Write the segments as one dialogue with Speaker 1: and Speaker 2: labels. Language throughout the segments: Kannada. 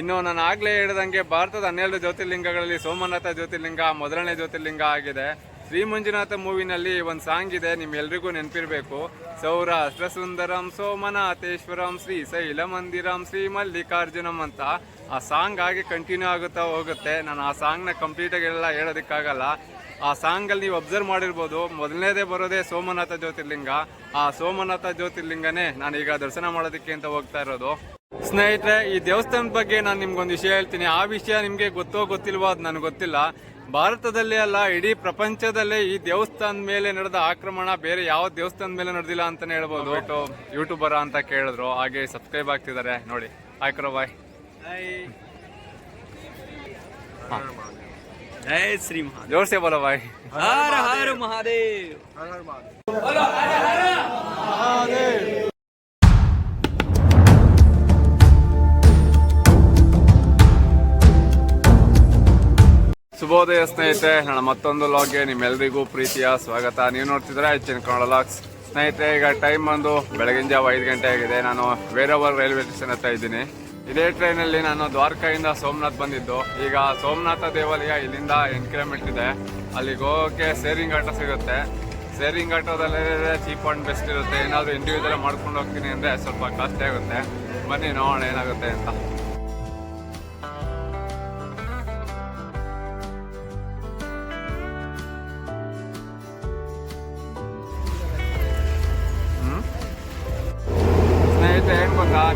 Speaker 1: ಇನ್ನು ನಾನು ಆಗ್ಲೇ ಹೇಳಿದಂಗೆ ಭಾರತದ ಹನ್ನೆರಡು ಜ್ಯೋತಿರ್ಲಿಂಗಗಳಲ್ಲಿ ಸೋಮನಾಥ ಜ್ಯೋತಿರ್ಲಿಂಗ ಮೊದಲನೇ ಜ್ಯೋತಿರ್ಲಿಂಗ ಆಗಿದೆ. ಶ್ರೀ ಮಂಜುನಾಥ ಮೂವಿನಲ್ಲಿ ಒಂದು ಸಾಂಗ್ ಇದೆ, ನಿಮ್ಮೆಲ್ರಿಗೂ ನೆನಪಿರ್ಬೇಕು. ಸೌರ ಸುಂದರಂ ಸೋಮನಾಥೇಶ್ವರಂ, ಶ್ರೀ ಶೈಲ ಮಂದಿರಂ, ಶ್ರೀ ಮಲ್ಲಿಕಾರ್ಜುನಂ ಅಂತ ಆ ಸಾಂಗ್ ಆಗಿ ಕಂಟಿನ್ಯೂ ಆಗುತ್ತಾ ಹೋಗುತ್ತೆ. ನಾನು ಆ ಸಾಂಗ್ನ ಕಂಪ್ಲೀಟಾಗಿ ಎಲ್ಲ ಹೇಳೋದಕ್ಕಾಗಲ್ಲ. ಆ ಸಾಂಗಲ್ಲಿ ನೀವು ಅಬ್ಸರ್ವ್ ಮಾಡಿರ್ಬೋದು, ಮೊದಲನೇದೇ ಬರೋದೇ ಸೋಮನಾಥ ಜ್ಯೋತಿರ್ಲಿಂಗ. ಆ ಸೋಮನಾಥ ಜ್ಯೋತಿರ್ಲಿಂಗನೇ ನಾನೀಗ ದರ್ಶನ ಮಾಡೋದಕ್ಕೆ ಅಂತ ಹೋಗ್ತಾ ಇರೋದು. ಸ್ನೇಹಿತರೆ ಈ ದೇವಸ್ಥಾನದ ಬಗ್ಗೆ ನಾನು ನಿಮ್ಗೊಂದು ವಿಷಯ ಹೇಳ್ತೀನಿ. ಆ ವಿಷಯ ನಿಮಗೆ ಗೊತ್ತೋ ಗೊತ್ತಿಲ್ವೋ ಅದು ನನಗೆ ಗೊತ್ತಿಲ್ಲ. ಭಾರತದಲ್ಲೇ ಅಲ್ಲ ಇಡೀ ಪ್ರಪಂಚದಲ್ಲೇ ಈ ದೇವಸ್ಥಾನದ ಮೇಲೆ ನಡೆದ ಆಕ್ರಮಣ ಬೇರೆ ಯಾವ ದೇವಸ್ಥಾನದ ಮೇಲೆ ನಡೆದಿಲ್ಲ ಅಂತಾನೆ ಹೇಳ್ಬೋದು. ಒಟ್ಟು ಯೂಟ್ಯೂಬರ ಅಂತ ಕೇಳಿದ್ರು. ಹಾಗೆ ಸಬ್ಸ್ಕ್ರೈಬ್ ಆಗ್ತಿದ್ದಾರೆ. ನೋಡಿ. ಆಯ್ಕ್ರೋ ಬಾಯ್
Speaker 2: ಜೈ
Speaker 1: ಶ್ರೀ ಜೋರ್ಸೆ ಬಲ ಬಾಯ್
Speaker 2: ಹರ ಹರ ಮಹಾದೇವ್
Speaker 1: ಶುಭೋದಯ ಸ್ನೇಹಿತರೆ, ನನ್ನ ಮತ್ತೊಂದು ಲಾಗ್ಗೆ ನಿಮ್ಮೆಲ್ಲರಿಗೂ ಪ್ರೀತಿಯ ಸ್ವಾಗತ. ನೀವು ನೋಡ್ತಿದ್ರೆ ಹೆಚ್ಚಿನ ಕನ್ನಡ ಲಾಗ್ಸ್ ಸ್ನೇಹಿತರೆ, ಈಗ ಟೈಮ್ ಬಂದು ಬೆಳಗಿನ ಜಾವ ಐದು ಗಂಟೆ ಆಗಿದೆ. ನಾನು ವೇರವರ್ ರೈಲ್ವೆ ಸ್ಟೇಷನ್ ಹತ್ರ ಇದ್ದೀನಿ. ಇದೇ ಟ್ರೈನಲ್ಲಿ ನಾನು ದ್ವಾರಕಾಯಿಂದ ಸೋಮನಾಥ್ ಬಂದಿದ್ದು. ಈಗ ಸೋಮನಾಥ ದೇವಾಲಯ ಇಲ್ಲಿಂದ ಎಂಟು ಕಿಲೋಮೀಟರ್ ಇದೆ. ಅಲ್ಲಿಗೆ ಹೋಗೋಕ್ಕೆ ಸೇರಿಂಗ್ ಆಟೋ ಸಿಗುತ್ತೆ. ಸೇರಿಂಗ್ ಆಟೋದಲ್ಲೇ ಚೀಪ್ ಆ್ಯಂಡ್ ಬೆಸ್ಟ್ ಇರುತ್ತೆ. ಏನಾದರೂ ಇಂಡಿವಿಜುವಲ್ ಮಾಡ್ಕೊಂಡು ಹೋಗ್ತೀನಿ ಅಂದರೆ ಸ್ವಲ್ಪ ಕಾಸ್ಟ್ಲಿ ಆಗುತ್ತೆ. ಬನ್ನಿ, ನೋಡೋಣ ಏನಾಗುತ್ತೆ ಅಂತ.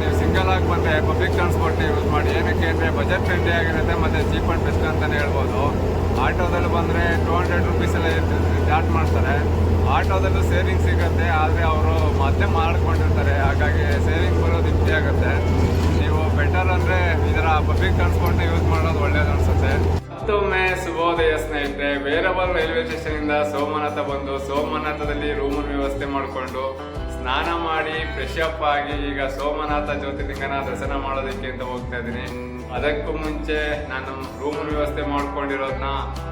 Speaker 1: ನೀವು ಸಿಂಗಲ್ ಆಗಿ ಬಂದರೆ ಪಬ್ಲಿಕ್ ಟ್ರಾನ್ಸ್ಪೋರ್ಟ್ನ ಯೂಸ್ ಮಾಡಿ, ಏನಕ್ಕೆ ಅಂದರೆ ಬಜೆಟ್ ಫ್ರೆಂಡ್ಲಿ ಆಗಿರುತ್ತೆ ಮತ್ತೆ ಚೀಪ್ ಆ್ಯಂಡ್ ಬೆಸ್ಟ್ ಅಂತಲೇ ಹೇಳ್ಬೋದು. ಆಟೋದಲ್ಲಿ ಬಂದರೆ ಟೂ ಹಂಡ್ರೆಡ್ ರುಪೀಸೆಲ್ಲ ಚಾರ್ಜ್ ಮಾಡ್ತಾರೆ. ಆಟೋದಲ್ಲೂ ಸೇವಿಂಗ್ ಸಿಗುತ್ತೆ, ಆದರೆ ಅವರು ಮತ್ತೆ ಮಾಡ್ಕೊಂಡಿರ್ತಾರೆ. ಹಾಗಾಗಿ ಸೇವಿಂಗ್ ಬರೋದು ಇಪ್ಪಿ ಆಗುತ್ತೆ. ನೀವು ಬೆಟರ್ ಅಂದರೆ ಇದರ ಪಬ್ಲಿಕ್ ಟ್ರಾನ್ಸ್ಪೋರ್ಟ್ನ ಯೂಸ್ ಮಾಡೋದು ಒಳ್ಳೇದು ಅನಿಸುತ್ತೆ. ಮತ್ತೊಮ್ಮೆ ಶುಭೋದಯ ಸ್ನೇಹಿತರೆ ವೇರವಲ್ ರೈಲ್ವೆ ಸ್ಟೇಷನಿಂದ ಸೋಮನಾಥ ಬಂದು ಸೋಮನಾಥದಲ್ಲಿ ರೂಮನ್ನು ವ್ಯವಸ್ಥೆ ಮಾಡಿಕೊಂಡು ಸ್ನಾನ ಮಾಡಿ ಫ್ರೆಶ್ ಅಪ್ ಆಗಿ ಈಗ ಸೋಮನಾಥ ಜ್ಯೋತಿರ್ಲಿಂಗನ ದರ್ಶನ ಮಾಡೋದಕ್ಕೆ ಅಂತ ಹೋಗ್ತಾ ಇದ್ದೀನಿ. ಅದಕ್ಕೂ ಮುಂಚೆ ನಾನು ರೂಮ್ ವ್ಯವಸ್ಥೆ ಮಾಡ್ಕೊಂಡಿರೋದನ್ನ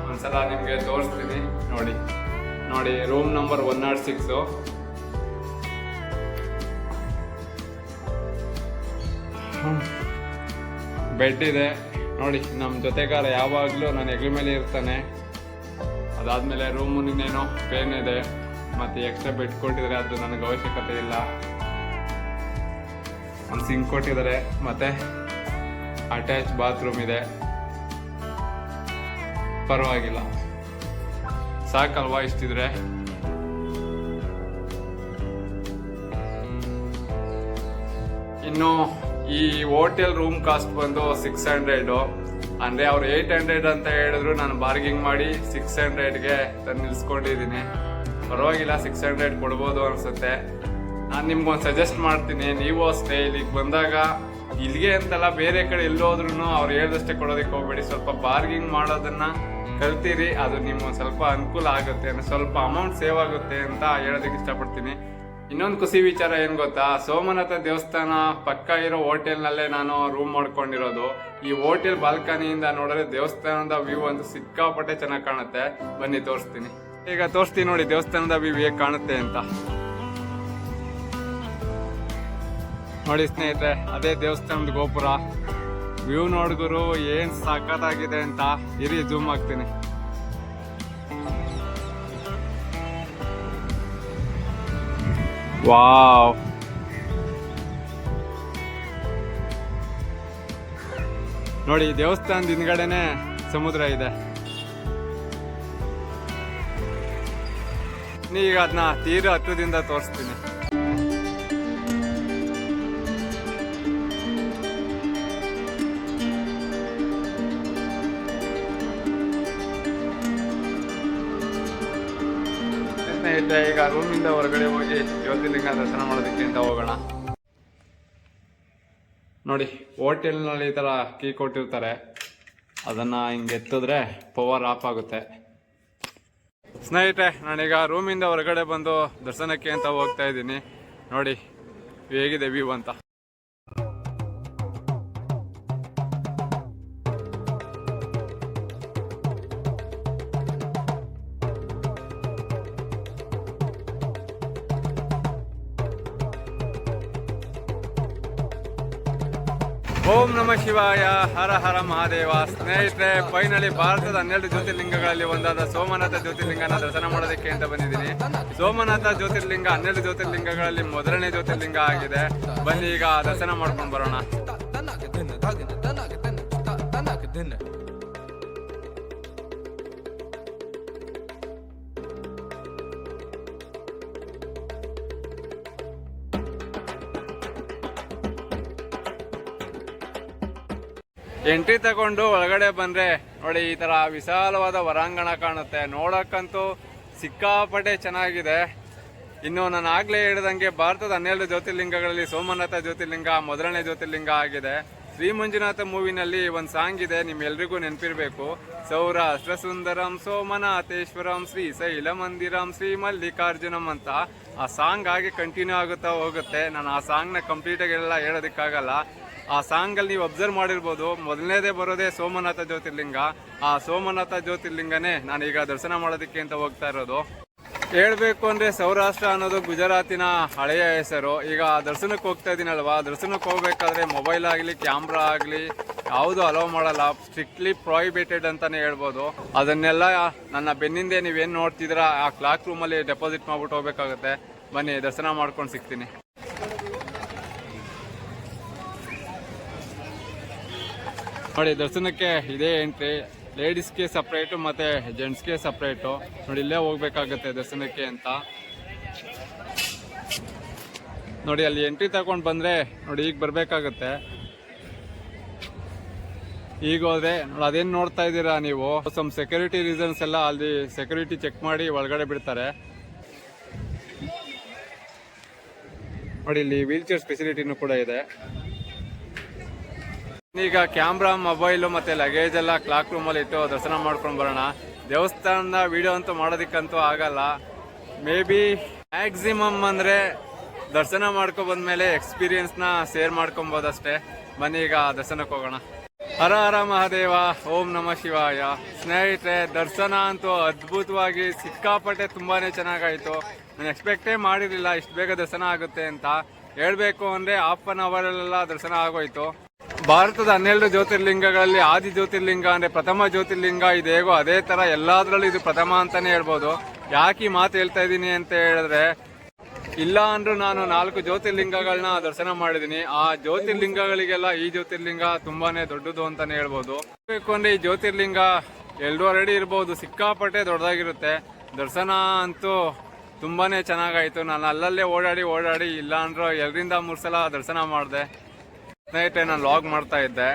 Speaker 1: ಒಂದ್ಸಲ ನಿಮಗೆ ತೋರಿಸ್ತೀನಿ. ನೋಡಿ ನೋಡಿ room number one nought six bed ಇದೆ. ನೋಡಿ ನಮ್ಮ ಜೊತೆಗಾರ ಯಾವಾಗಲೂ ನಾನು ಹೆಗ್ಲ ಮೇಲೆ ಇರ್ತಾನೆ. ಅದಾದಮೇಲೆ ರೂಮು ಇನ್ನೇನೋ ಪೇನ್ ಇದೆ. ಮತ್ತು ಎಕ್ಸ್ಟ್ರಾ ಬೆಡ್ ಕೊಟ್ಟಿದ್ದಾರೆ ಅದು ನನಗೆ ಅವಶ್ಯಕತೆ ಇಲ್ಲ. ಒಂದು ಸಿಂಕ್ ಕೊಟ್ಟಿದ್ದಾರೆ, ಮತ್ತೆ ಅಟ್ಯಾಚ್ ಬಾತ್ರೂಮ್ ಇದೆ. ಪರವಾಗಿಲ್ಲ. ಸಾಕಲ್ವಾ ಇಷ್ಟಿದ್ರೆ? ಇನ್ನು ಈ ಹೋಟೆಲ್ ರೂಮ್ ಕಾಸ್ಟ್ ಬಂದು ಸಿಕ್ಸ್ ಹಂಡ್ರೆಡು ಅಂದರೆ ಅವ್ರು ಏಯ್ಟ್ ಹಂಡ್ರೆಡ್ ಅಂತ ಹೇಳಿದ್ರು, ನಾನು ಬಾರ್ಗಿಂಗ್ ಮಾಡಿ ಸಿಕ್ಸ್ ಹಂಡ್ರೆಡ್ಗೆ ತಂದು ನಿಲ್ಸ್ಕೊಂಡಿದ್ದೀನಿ ಪರವಾಗಿಲ್ಲ ಸಿಕ್ಸ್ ಹಂಡ್ರೆಡ್ ಕೊಡ್ಬೋದು ಅನಿಸುತ್ತೆ. ನಾನು ನಿಮ್ಗೊಂದು ಸಜೆಸ್ಟ್ ಮಾಡ್ತೀನಿ, ನೀವು ಅಷ್ಟೇ ಇಲ್ಲಿಗೆ ಬಂದಾಗ ಇಲ್ಲಿಗೆ ಅಂತಲ್ಲ ಬೇರೆ ಕಡೆ ಎಲ್ಲೋದ್ರೂ ಅವ್ರು ಹೇಳ್ದಷ್ಟೇ ಕೊಡೋದಕ್ಕೆ ಹೋಗ್ಬೇಡಿ. ಸ್ವಲ್ಪ ಬಾರ್ಗಿಂಗ್ ಮಾಡೋದನ್ನು ಕಲ್ತೀರಿ, ಅದು ನಿಮ್ಗೊಂದು ಸ್ವಲ್ಪ ಅನುಕೂಲ ಆಗುತ್ತೆ ಸ್ವಲ್ಪ ಅಮೌಂಟ್ ಸೇವ್ ಆಗುತ್ತೆ ಅಂತ ಹೇಳೋದಕ್ಕೆ ಇಷ್ಟಪಡ್ತೀನಿ. ಇನ್ನೊಂದು ಖುಷಿ ವಿಚಾರ ಏನು ಗೊತ್ತಾ? ಸೋಮನಾಥ ದೇವಸ್ಥಾನ ಪಕ್ಕ ಇರೋ ಹೋಟೆಲ್ನಲ್ಲೇ ನಾನು ರೂಮ್ ಮಾಡ್ಕೊಂಡಿರೋದು. ಈ ಹೋಟೆಲ್ ಬಾಲ್ಕನಿಯಿಂದ ನೋಡಿದ್ರೆ ದೇವಸ್ಥಾನದ ವ್ಯೂ ಅಂತೂ ಸಿಕ್ಕಾಪಟ್ಟೆ ಚೆನ್ನಾಗಿ ಕಾಣುತ್ತೆ. ಬನ್ನಿ, ತೋರಿಸ್ತೀನಿ. ಈಗ ತೋರಿಸ್ತೀನಿ ನೋಡಿ, ದೇವಸ್ಥಾನದ ವ್ಯೂ ಹೇಗೆ ಕಾಣುತ್ತೆ ಅಂತ. ನೋಡಿ ಸ್ನೇಹಿತರೆ, ಅದೇ ದೇವಸ್ಥಾನದ ಗೋಪುರ. ವ್ಯೂ ನೋಡ್ಗುರು ಏನ್ ಸಖತ್ತಾಗಿದೆ ಅಂತ ಇರಿ ಜೂಮ್ ಆಗ್ತೀನಿ. ವಾವ್. ನೋಡಿ, ದೇವಸ್ಥಾನದ ಹಿಂದ್ಗಡೆನೆ ಸಮುದ್ರ ಇದೆ. ಈಗ ಅದನ್ನ ತೀರ ಹತ್ತದಿಂದ ತೋರಿಸ್ತೀನಿ. ಸ್ನೇಹಿತರೆ ಈಗ ರೂಮಿಂದ ಹೊರಗಡೆ ಹೋಗಿ ಜ್ಯೋತಿರ್ಲಿಂಗ ದರ್ಶನ ಮಾಡೋದಕ್ಕೆ ಅಂತ ಹೋಗೋಣ. ನೋಡಿ, ಹೋಟೆಲ್ನಲ್ಲಿ ಈ ಥರ ಕೀ ಕೊಟ್ಟಿರ್ತಾರೆ. ಅದನ್ನು ಹಿಂಗೆ ಎತ್ತಿದ್ರೆ ಪವರ್ ಆಫ್ ಆಗುತ್ತೆ. ಸ್ನೇಹಿತರೆ ನಾನೀಗ ರೂಮಿಂದ ಹೊರಗಡೆ ಬಂದು ದರ್ಶನಕ್ಕೆ ಅಂತ ಹೋಗ್ತಾ ಇದ್ದೀನಿ. ನೋಡಿ ಹೇಗಿದೆ ವ್ಯೂ ಅಂತ. ಶಿವಾಯ, ಹರ ಹರ ಮಹಾದೇವ. ಸ್ನೇಹಿತರೆ ಫೈನಲಿ ಭಾರತದ ಹನ್ನೆರಡು ಜ್ಯೋತಿರ್ಲಿಂಗಗಳಲ್ಲಿ ಒಂದಾದ ಸೋಮನಾಥ ಜ್ಯೋತಿರ್ಲಿಂಗನ ದರ್ಶನ ಮಾಡೋದಕ್ಕೆ ಅಂತ ಬಂದಿದ್ದೀನಿ. ಸೋಮನಾಥ ಜ್ಯೋತಿರ್ಲಿಂಗ ಹನ್ನೆರಡು ಜ್ಯೋತಿರ್ಲಿಂಗಗಳಲ್ಲಿ ಮೊದಲನೇ ಜ್ಯೋತಿರ್ಲಿಂಗ ಆಗಿದೆ. ಬನ್ನಿ ಈಗ ದರ್ಶನ ಮಾಡ್ಕೊಂಡು ಬರೋಣ. ಎಂಟ್ರಿ ತಗೊಂಡು ಒಳಗಡೆ ಬಂದ್ರೆ ನೋಡಿ ಈ ತರ ವಿಶಾಲವಾದ ಹೊರಾಂಗಣ ಕಾಣುತ್ತೆ. ನೋಡಕ್ಕಂತೂ ಸಿಕ್ಕಾಪಟ್ಟೆ ಚೆನ್ನಾಗಿದೆ. ಇನ್ನು ನಾನು ಆಗ್ಲೇ ಹೇಳಿದಂಗೆ ಭಾರತದ ಹನ್ನೆರಡು ಜ್ಯೋತಿರ್ಲಿಂಗಗಳಲ್ಲಿ ಸೋಮನಾಥ ಜ್ಯೋತಿರ್ಲಿಂಗ, ಮೊದಲನೇ ಜ್ಯೋತಿರ್ಲಿಂಗ ಆಗಿದೆ. ಶ್ರೀ ಮಂಜುನಾಥ ಮೂವಿನಲ್ಲಿ ಒಂದು ಸಾಂಗ್ ಇದೆ, ನಿಮ್ಮೆಲ್ರಿಗೂ ನೆನಪಿರ್ಬೇಕು. ಸೌರ ಸುಂದರಂ ಸೋಮನಾಥೇಶ್ವರಂ, ಶ್ರೀ ಶೈಲ ಮಂದಿರಂ, ಶ್ರೀ ಮಲ್ಲಿಕಾರ್ಜುನಂ ಅಂತ ಆ ಸಾಂಗ್ ಹಾಗೆ ಕಂಟಿನ್ಯೂ ಆಗುತ್ತಾ ಹೋಗುತ್ತೆ. ನಾನು ಆ ಸಾಂಗ್ನ ಕಂಪ್ಲೀಟಾಗಿ ಎಲ್ಲ ಹೇಳೋದಕ್ಕಾಗಲ್ಲ. ಆ ಸಾಂಗ್ ಅಲ್ಲಿ ನೀವು ಅಬ್ಸರ್ವ್ ಮಾಡಿರ್ಬೋದು. ಮೊದಲನೇದೇ ಬರೋದೇ ಸೋಮನಾಥ ಜ್ಯೋತಿರ್ಲಿಂಗ. ಆ ಸೋಮನಾಥ ಜ್ಯೋತಿರ್ಲಿಂಗನೇ ನಾನು ಈಗ ದರ್ಶನ ಮಾಡೋದಕ್ಕೆ ಅಂತ ಹೋಗ್ತಾ ಇರೋದು. ಹೇಳಬೇಕು ಅಂದ್ರೆ ಸೌರಾಷ್ಟ್ರ ಅನ್ನೋದು ಗುಜರಾತಿನ ಹಳೆಯ ಹೆಸರು. ಈಗ ದರ್ಶನಕ್ಕೆ ಹೋಗ್ತಾ ಇದೀನಲ್ವಾ? ದರ್ಶನಕ್ಕೆ ಹೋಗ್ಬೇಕಾದ್ರೆ ಮೊಬೈಲ್ ಆಗಲಿ, ಕ್ಯಾಮ್ರಾ ಆಗಲಿ ಯಾವುದು ಅಲೋ ಮಾಡಲ್ಲ. ಸ್ಟ್ರಿಕ್ಟ್ಲಿ ಪ್ರಾಹಿಬಿಟೆಡ್ ಅಂತಾನೆ ಹೇಳ್ಬೋದು. ಅದನ್ನೆಲ್ಲ ನನ್ನ ಬೆನ್ನಿಂದೆ ನೀವೇನು ನೋಡ್ತಿದ್ರ ಆ ಕ್ಲಾಕ್ ರೂಮಲ್ಲಿ ಡೆಪಾಸಿಟ್ ಮಾಡ್ಬಿಟ್ಟು ಹೋಗ್ಬೇಕಾಗುತ್ತೆ. ಬನ್ನಿ, ದರ್ಶನ ಮಾಡ್ಕೊಂಡು ಸಿಗ್ತೀನಿ. ನೋಡಿ, ದರ್ಶನಕ್ಕೆ ಇದೇ ಎಂಟ್ರಿ. ಲೇಡೀಸ್ಗೆ ಸಪ್ರೇಟು ಮತ್ತೆ ಜೆಂಟ್ಸ್ಗೆ ಸಪ್ರೇಟು. ನೋಡಿ, ಇಲ್ಲೇ ಹೋಗ್ಬೇಕಾಗತ್ತೆ ದರ್ಶನಕ್ಕೆ ಅಂತ. ನೋಡಿ, ಅಲ್ಲಿ ಎಂಟ್ರಿ ತಗೊಂಡು ಬಂದ್ರೆ, ನೋಡಿ, ಈಗ ಬರಬೇಕಾಗುತ್ತೆ. ಈಗ ಹೋದ್ರೆ, ನೋಡಿ, ಅದೇನ್ ನೋಡ್ತಾ ಇದ್ದೀರಾ ನೀವು? ಸಮ್ ಸೆಕ್ಯೂರಿಟಿ ರೀಸನ್ಸ್ ಎಲ್ಲ ಅಲ್ಲಿ ಸೆಕ್ಯೂರಿಟಿ ಚೆಕ್ ಮಾಡಿ ಒಳಗಡೆ ಬಿಡ್ತಾರೆ. ನೋಡಿ, ಇಲ್ಲಿ ವೀಲ್ ಚೇರ್ ಫೆಸಿಲಿಟಿನೂ ಕೂಡ ಇದೆ. ಈಗ ಕ್ಯಾಮ್ರಾ, ಮೊಬೈಲು ಮತ್ತೆ ಲಗೇಜ್ ಎಲ್ಲ ಕ್ಲಾಕ್ ರೂಮಲ್ಲಿ ಇಟ್ಟು ದರ್ಶನ ಮಾಡ್ಕೊಂಡು ಬರೋಣ. ದೇವಸ್ಥಾನದ ವಿಡಿಯೋ ಅಂತೂ ಮಾಡೋದಿಕ್ಕಂತೂ ಆಗಲ್ಲ. ಮೇ ಬಿ ಮ್ಯಾಕ್ಸಿಮಮ್ ಅಂದ್ರೆ ದರ್ಶನ ಮಾಡ್ಕೊ ಬಂದ್ಮೇಲೆ ನ ಶೇರ್ ಮಾಡ್ಕೊಬೋದಷ್ಟೇ ಬನ್ನಿ ಈಗ ದರ್ಶನಕ್ಕೆ ಹೋಗೋಣ. ಹರ ಹರ ಮಹಾದೇವ, ಓಂ ನಮ ಶಿವಾಯ. ಸ್ನೇಹಿತರೆ, ದರ್ಶನ ಅಂತೂ ಅದ್ಭುತವಾಗಿ ಸಿಕ್ಕಾಪಟ್ಟೆ ತುಂಬಾನೇ ಚೆನ್ನಾಗಾಯ್ತು. ನಾನು ಎಕ್ಸ್ಪೆಕ್ಟೇ ಮಾಡಿರಲಿಲ್ಲ ಇಷ್ಟು ಬೇಗ ದರ್ಶನ ಆಗುತ್ತೆ ಅಂತ. ಹೇಳಬೇಕು ಅಂದ್ರೆ ಹಾಫ್ ಅನ್ ಅವರಲ್ಲೆಲ್ಲ ದರ್ಶನ ಆಗೋಯ್ತು. ಭಾರತದ ಹನ್ನೆರಡು ಜ್ಯೋತಿರ್ಲಿಂಗಗಳಲ್ಲಿ ಆದಿ ಜ್ಯೋತಿರ್ಲಿಂಗ ಅಂದ್ರೆ ಪ್ರಥಮ ಜ್ಯೋತಿರ್ಲಿಂಗ ಇದು ಹೇಗೋ ಅದೇ ತರ ಎಲ್ಲಾದ್ರಲ್ಲೂ ಇದು ಪ್ರಥಮ ಅಂತಾನೆ ಹೇಳ್ಬೋದು. ಯಾಕೆ ಈ ಮಾತು ಹೇಳ್ತಾ ಇದ್ದೀನಿ ಅಂತ ಹೇಳಿದ್ರೆ, ಇಲ್ಲ ಅಂದ್ರೂ ನಾನು ನಾಲ್ಕು ಜ್ಯೋತಿರ್ಲಿಂಗಗಳನ್ನ ದರ್ಶನ ಮಾಡಿದ್ದೀನಿ. ಆ ಜ್ಯೋತಿರ್ಲಿಂಗಗಳಿಗೆಲ್ಲ ಈ ಜ್ಯೋತಿರ್ಲಿಂಗ ತುಂಬಾನೇ ದೊಡ್ಡದು ಅಂತಾನೆ ಹೇಳ್ಬೋದು. ಈ ಜ್ಯೋತಿರ್ಲಿಂಗ ಎಲ್ರೂ ರೆಡಿ ಇರ್ಬೋದು. ಸಿಕ್ಕಾಪಟ್ಟೆ ದೊಡ್ಡದಾಗಿರುತ್ತೆ. ದರ್ಶನ ಅಂತೂ ತುಂಬಾನೇ ಚೆನ್ನಾಗಾಯ್ತು. ನಾನು ಅಲ್ಲಲ್ಲೇ ಓಡಾಡಿ ಓಡಾಡಿ ಇಲ್ಲ ಅಂದ್ರೂ ಎರಡರಿಂದ ಮೂರು ಸಲ ದರ್ಶನ ಮಾಡಿದೆ. ಸ್ನೇಹಿತೆ ನಾನು ಲಾಗ್ ಮಾಡ್ತಾ ಇದ್ದೆ.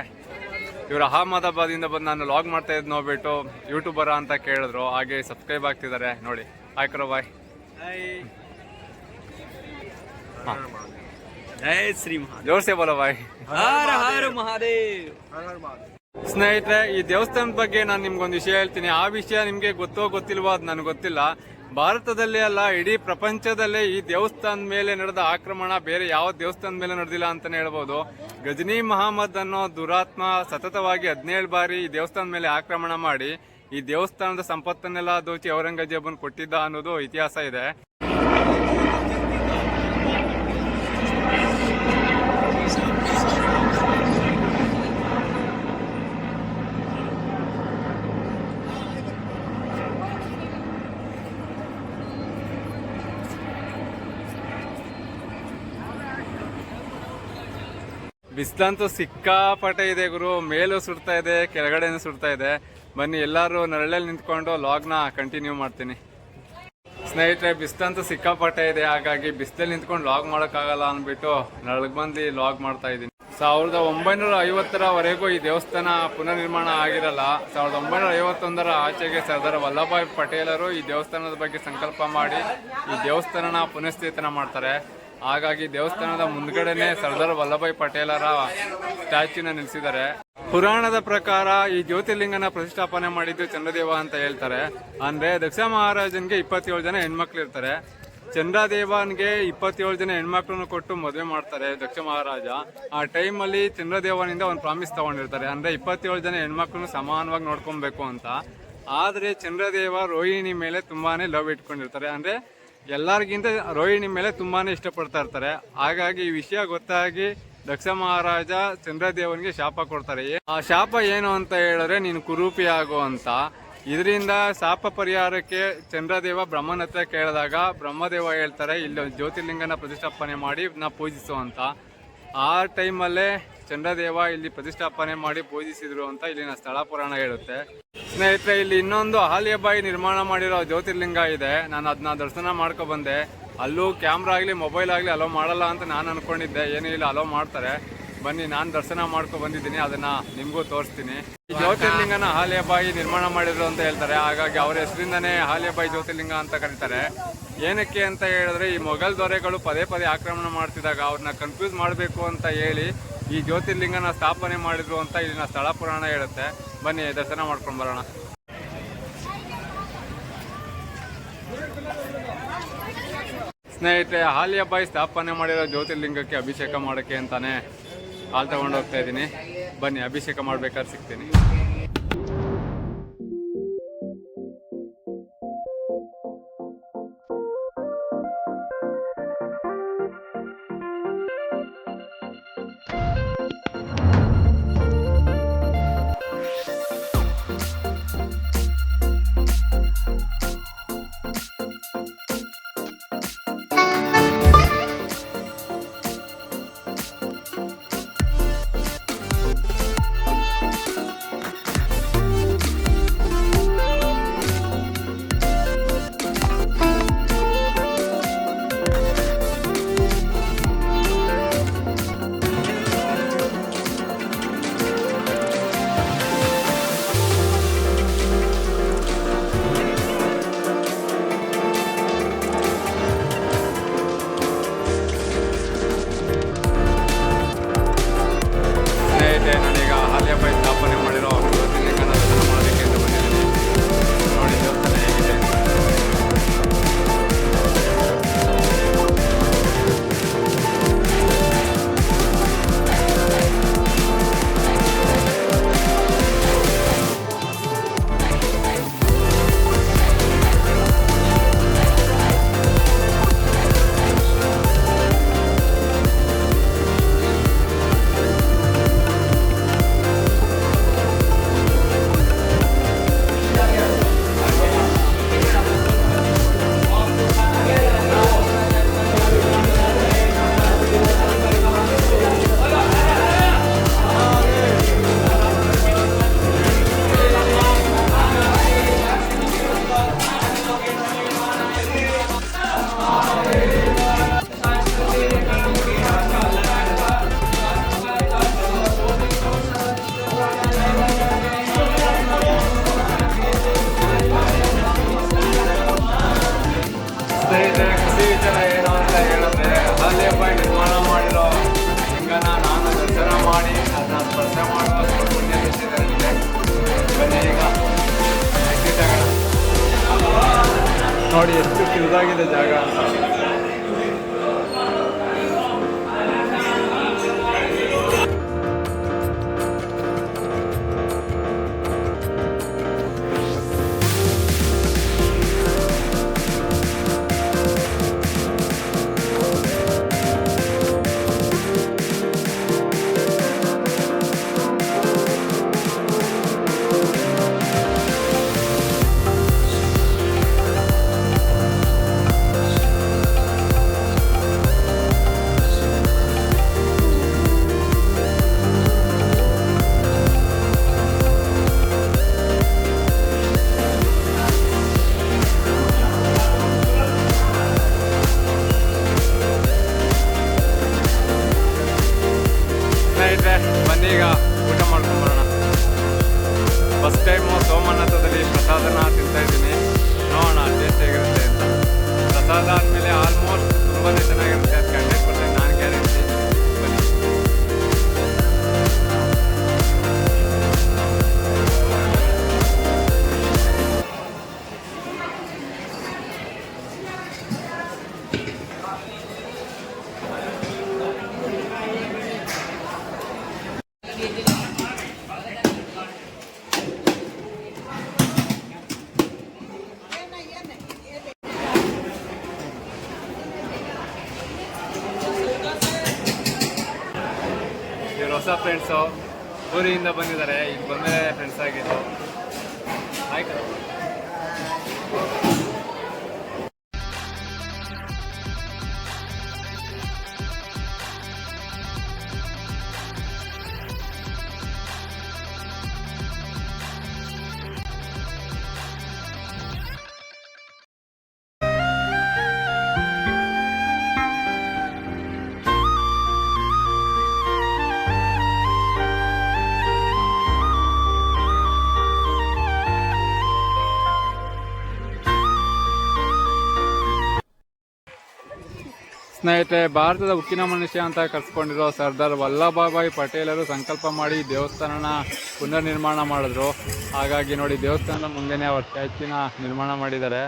Speaker 1: ಇವರು ಅಹಮದಾಬಾದಿಂದ ಬಂದು ನಾನು ಲಾಗ್ ಮಾಡ್ತಾ ಇದ್ದೆ ನೋಡ್ಬಿಟ್ಟು ಯೂಟ್ಯೂಬರ ಅಂತ ಕೇಳಿದ್ರು. ಹಾಗೆ ಸಬ್ಸ್ಕ್ರೈಬ್ ಆಗ್ತಿದ್ದಾರೆ ನೋಡಿ. ಹಾಯ್ ಕರೋ
Speaker 2: ಬಾಯ್ ಜಯ ಶ್ರೀ
Speaker 1: ಜೋರ್ಸೆ ಬಲ ಬಾಯ್
Speaker 2: ಮಹಾದೇವ್.
Speaker 1: ಸ್ನೇಹಿತರೆ ಈ ದೇವಸ್ಥಾನದ ಬಗ್ಗೆ ನಾನು ನಿಮ್ಗೊಂದು ವಿಷಯ ಹೇಳ್ತೀನಿ. ಆ ವಿಷಯ ನಿಮಗೆ ಗೊತ್ತೋ ಗೊತ್ತಿಲ್ವೋ ಅದು ನನಗೆ ಗೊತ್ತಿಲ್ಲ. ಭಾರತದಲ್ಲೇ ಅಲ್ಲ, ಇಡೀ ಪ್ರಪಂಚದಲ್ಲೇ ಈ ದೇವಸ್ಥಾನದ ಮೇಲೆ ನಡೆದ ಆಕ್ರಮಣ ಬೇರೆ ಯಾವ ದೇವಸ್ಥಾನದ ಮೇಲೆ ನಡೆದಿಲ್ಲ ಅಂತಲೇ ಹೇಳ್ಬೋದು. ಗಜನಿ ಮಹಮ್ಮದ್ ಅನ್ನೋ ದುರಾತ್ಮ ಸತತವಾಗಿ ಹದಿನೇಳು ಬಾರಿ ಈ ದೇವಸ್ಥಾನದ ಮೇಲೆ ಆಕ್ರಮಣ ಮಾಡಿ ಈ ದೇವಸ್ಥಾನದ ಸಂಪತ್ತನ್ನೆಲ್ಲ ದೋಚಿ ಔರಂಗಜೇಬನ್ ಕೊಟ್ಟಿದ್ದ ಅನ್ನೋದು ಇತಿಹಾಸ ಇದೆ. ಬಿಸಿಲಂತೂ ಸಿಕ್ಕಾಪಟ್ಟೆ ಇದೆ ಗುರು. ಮೇಲೂ ಸುಡ್ತಾ ಇದೆ, ಕೆಳಗಡೆನೂ ಸುಡ್ತಾ ಇದೆ. ಬನ್ನಿ, ಎಲ್ಲರೂ ನರಳಲ್ಲಿ ನಿಂತ್ಕೊಂಡು ಲಾಗ್ನ ಕಂಟಿನ್ಯೂ ಮಾಡ್ತೀನಿ. ಸ್ನೇಹಿತರೆ, ಬಿಸಿಲಂತೂ ಸಿಕ್ಕಾಪಟ್ಟೆ ಇದೆ. ಹಾಗಾಗಿ ಬಿಸಿಲಲ್ಲಿ ನಿಂತ್ಕೊಂಡು ಲಾಗ್ ಮಾಡೋಕ್ಕಾಗಲ್ಲ ಅಂದ್ಬಿಟ್ಟು ನಳಗ್ ಬಂದು ಲಾಗ್ ಮಾಡ್ತಾ ಇದ್ದೀನಿ. ಸಾವಿರದ ಒಂಬೈನೂರ ಐವತ್ತರವರೆಗೂ ಈ ದೇವಸ್ಥಾನ ಪುನರ್ನಿರ್ಮಾಣ ಆಗಿರಲ್ಲ. ಸಾವಿರದ ಒಂಬೈನೂರ ಐವತ್ತೊಂದರ ಆಚೆಗೆ ಸರ್ದಾರ್ ವಲ್ಲಭಾಯ್ ಪಟೇಲರು ಈ ದೇವಸ್ಥಾನದ ಬಗ್ಗೆ ಸಂಕಲ್ಪ ಮಾಡಿ ಈ ದೇವಸ್ಥಾನನ ಪುನಃಸ್ಥೇತನ ಮಾಡ್ತಾರೆ. ಹಾಗಾಗಿ ದೇವಸ್ಥಾನದ ಮುಂದ್ಗಡೆನೆ ಸರ್ದಾರ್ ವಲ್ಲಭಾಯ್ ಪಟೇಲರ ಸ್ಟ್ಯಾಚ್ಯೂನ ನಿಲ್ಲಿಸಿದ್ದಾರೆ ಪುರಾಣದ ಪ್ರಕಾರ ಈ ಜ್ಯೋತಿರ್ಲಿಂಗನ ಪ್ರತಿಷ್ಠಾಪನೆ ಮಾಡಿದ್ದು ಚಂದ್ರದೇವ ಅಂತ ಹೇಳ್ತಾರೆ. ಅಂದ್ರೆ ದಕ್ಷ ಮಹಾರಾಜನ್ಗೆ ಇಪ್ಪತ್ತೇಳು ಜನ ಹೆಣ್ಮಕ್ಳು ಇರ್ತಾರೆ ಚಂದ್ರದೇವನ್ಗೆ ಇಪ್ಪತ್ತೇಳು ಜನ ಹೆಣ್ಮಕ್ಳನ್ನು ಕೊಟ್ಟು ಮದುವೆ ಮಾಡ್ತಾರೆ ದಕ್ಷ ಮಹಾರಾಜ. ಆ ಟೈಮಲ್ಲಿ ಚಂದ್ರದೇವನಿಂದ ಒಂದು ಪ್ರಾಮಿಸ್ ತಗೊಂಡಿರ್ತಾರೆ. ಅಂದ್ರೆ ಇಪ್ಪತ್ತೇಳು ಜನ ಹೆಣ್ಮಕ್ಳನ್ನು ಸಮಾನವಾಗಿ ನೋಡ್ಕೊಬೇಕು ಅಂತ. ಆದ್ರೆ ಚಂದ್ರದೇವ ರೋಹಿಣಿ ಮೇಲೆ ತುಂಬಾನೇ ಲವ್ ಇಟ್ಕೊಂಡಿರ್ತಾರೆ. ಅಂದ್ರೆ ಎಲ್ಲರಿಗಿಂತ ರೋಹಿಣಿ ಮೇಲೆ ತುಂಬಾ ಇಷ್ಟಪಡ್ತಾ ಇರ್ತಾರೆ. ಹಾಗಾಗಿ ಈ ವಿಷಯ ಗೊತ್ತಾಗಿ ದಕ್ಷ ಮಹಾರಾಜ ಚಂದ್ರದೇವನಿಗೆ ಶಾಪ ಕೊಡ್ತಾರೆ. ಆ ಶಾಪ ಏನು ಅಂತ ಹೇಳಿದ್ರೆ ನೀನು ಕುರೂಪಿ ಆಗು ಅಂತ. ಇದರಿಂದ ಶಾಪ ಪರಿಹಾರಕ್ಕೆ ಚಂದ್ರದೇವ ಬ್ರಹ್ಮನ ಹತ್ರ ಕೇಳಿದಾಗ ಬ್ರಹ್ಮದೇವ ಹೇಳ್ತಾರೆ, ಇಲ್ಲಿ ಒಂದು ಜ್ಯೋತಿರ್ಲಿಂಗನ ಪ್ರತಿಷ್ಠಾಪನೆ ಮಾಡಿ ನಾ ಪೂಜಿಸು ಅಂತ. ಆ ಟೈಮಲ್ಲೇ ಚಂದ್ರದೇವ ಇಲ್ಲಿ ಪ್ರತಿಷ್ಠಾಪನೆ ಮಾಡಿ ಪೂಜಿಸಿದ್ರು ಅಂತ ಇಲ್ಲಿನ ಸ್ಥಳ ಪುರಾಣ ಹೇಳುತ್ತೆ. ಸ್ನೇಹಿತರೆ, ಇಲ್ಲಿ ಇನ್ನೊಂದು ಆಲಿಯಾಬಾಯಿ ನಿರ್ಮಾಣ ಮಾಡಿರೋ ಜ್ಯೋತಿರ್ಲಿಂಗ ಇದೆ. ನಾನು ಅದನ್ನ ದರ್ಶನ ಮಾಡ್ಕೊ ಬಂದೆ. ಅಲ್ಲೂ ಕ್ಯಾಮ್ರಾ ಆಗಲಿ, ಮೊಬೈಲ್ ಆಗಲಿ ಅಲೋ ಮಾಡಲ್ಲ ಅಂತ ನಾನು ಅನ್ಕೊಂಡಿದ್ದೆ. ಏನೂ ಇಲ್ಲ ಅಲೋ ಮಾಡ್ತಾರೆ. ಬನ್ನಿ, ನಾನು ದರ್ಶನ ಮಾಡ್ಕೊ ಬಂದಿದ್ದೀನಿ. ಅದನ್ನ ನಿಮಗೂ ತೋರಿಸ್ತೀನಿ. ಜ್ಯೋತಿರ್ಲಿಂಗನ ಹಾಲಿಯಬಾಯಿ ನಿರ್ಮಾಣ ಮಾಡಿದ್ರು ಅಂತ ಹೇಳ್ತಾರೆ. ಹಾಗಾಗಿ ಅವ್ರ ಹೆಸರಿಂದನೇ ಹಾಲಿಯಬಾಯಿ ಜ್ಯೋತಿರ್ಲಿಂಗ ಅಂತ ಕರೀತಾರೆ. ಏನಕ್ಕೆ ಅಂತ ಹೇಳಿದ್ರೆ, ಈ ಮೊಘಲ್ ದೊರೆಗಳು ಪದೇ ಪದೇ ಆಕ್ರಮಣ ಮಾಡ್ತಿದ್ದಾಗ ಅವ್ರನ್ನ ಕನ್ಫ್ಯೂಸ್ ಮಾಡಬೇಕು ಅಂತ ಹೇಳಿ ಈ ಜ್ಯೋತಿರ್ಲಿಂಗನ ಸ್ಥಾಪನೆ ಮಾಡಿದ್ರು ಅಂತ ಇಲ್ಲಿನ ಸ್ಥಳ ಪುರಾಣ ಹೇಳುತ್ತೆ. ಬನ್ನಿ, ದರ್ಶನ ಮಾಡ್ಕೊಂಡು ಬರೋಣ. ಸ್ನೇಹಿತರೆ ಹಾಲಿಯಾಬಾಯಿ ಸ್ಥಾಪನೆ ಮಾಡಿರೋ ಜ್ಯೋತಿರ್ಲಿಂಗಕ್ಕೆ ಅಭಿಷೇಕ ಮಾಡೋಕ್ಕೆ ಅಂತಾನೆ ಹಾಲು ತಗೊಂಡು ಹೋಗ್ತಾ ಇದ್ದೀನಿ. ಬನ್ನಿ, ಅಭಿಷೇಕ ಮಾಡ್ಬೇಕಾದ್ರೆ ಸಿಗ್ತೀನಿ. ನೋಡಿ ಎಷ್ಟು ಜಾಗ ಅಂತ. ಊರಿಯಿಂದ ಬಂದಿದ್ದಾರೆ. ಈಗ ಬಂದ್ಮೇಲೆ ಫ್ರೆಂಡ್ಸ್ ಆಗಿದ್ದು. ಸ್ನೇಹಿತರೆ, ಭಾರತದ ಉಕ್ಕಿನ ಮನುಷ್ಯ ಅಂತ ಕರೆಸ್ಕೊಂಡಿರೋ ಸರ್ದಾರ್ ವಲ್ಲಭಭಾಯಿ ಪಟೇಲರು ಸಂಕಲ್ಪ ಮಾಡಿ ದೇವಸ್ಥಾನನ ಪುನರ್ ನಿರ್ಮಾಣ ಮಾಡಿದ್ರು. ಹಾಗಾಗಿ ನೋಡಿ, ದೇವಸ್ಥಾನದ ಮುಂದೆನೇ ಅವ್ರ ಸ್ಟ್ಯಾಚ್ಯೂನ ನಿರ್ಮಾಣ ಮಾಡಿದ್ದಾರೆ.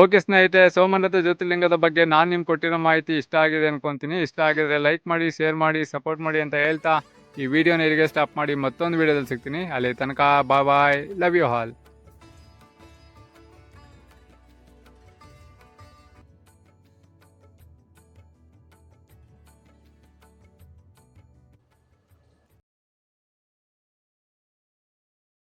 Speaker 1: ಓಕೆ ಸ್ನೇಹಿತೆ ಸೋಮನಾಥ ಜ್ಯೋತಿರ್ಲಿಂಗದ ಬಗ್ಗೆ ನಾನು ನಿಮ್ಗೆ ಕೊಟ್ಟಿರೋ ಮಾಹಿತಿ ಇಷ್ಟ ಆಗಿದೆ ಅನ್ಕೊಂತೀನಿ. ಇಷ್ಟ ಆಗಿದ್ರೆ ಲೈಕ್ ಮಾಡಿ ಶೇರ್ ಮಾಡಿ ಸಪೋರ್ಟ್ ಮಾಡಿ ಅಂತ ಹೇಳ್ತಾ ಈ ವಿಡಿಯೋನ ಇಲ್ಲಿಗೆ ಸ್ಟಾಪ್ ಮಾಡಿ. ಮತ್ತೊಂದು ವಿಡಿಯೋದಲ್ಲಿ ಸಿಗ್ತೀನಿ. ಅಲ್ಲಿ ತನಕ ಬಾಯ್ ಬಾಯ್ ಲವ್ ಯು ಹಾಲ್